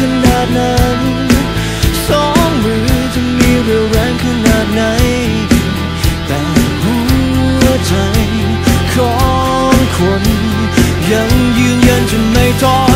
ขนาดนั้นสองมือจะมีเรี่วแรงขนาดไหน แต่หัวใจของคน ยังยืนยันจะไม่ท้อ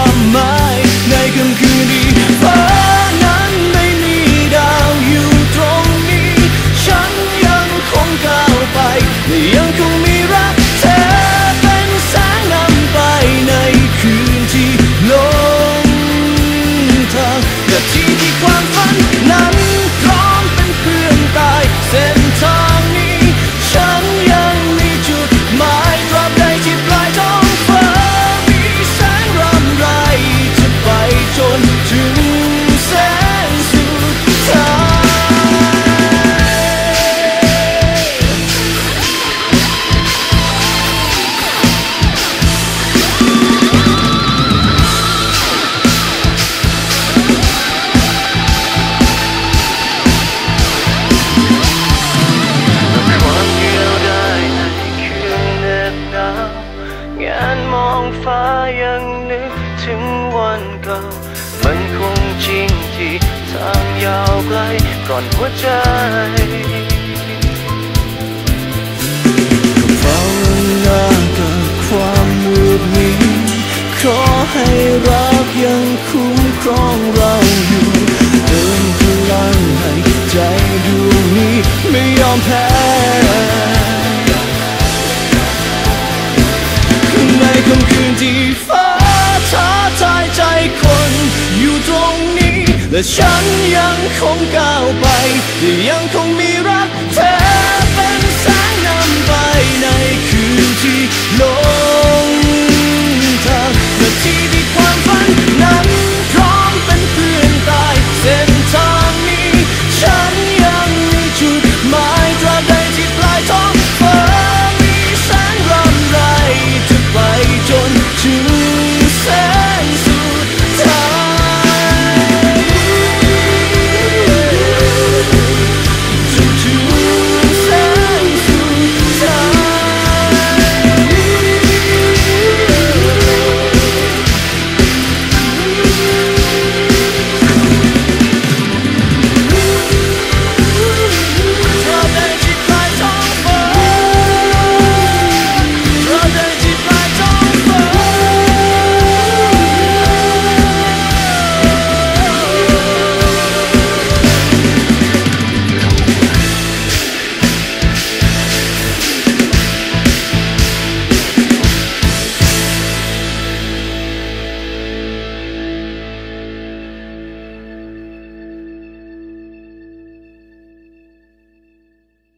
ถึงวันเก่า มันคงจริงที่ทางยาวไกลก่อนหัวใจภาวนากับความมืดมิดขอให้รักยังคุ้มครองเราอยู่เติมพลังให้ใจดวงนี้ไม่ยอมแพ้ในค่ำคืนที่ฟ้าท้าทายใจคน อยู่ตรงนี้ และฉันยังคงก้าวไป ยังคงมีรักเธอ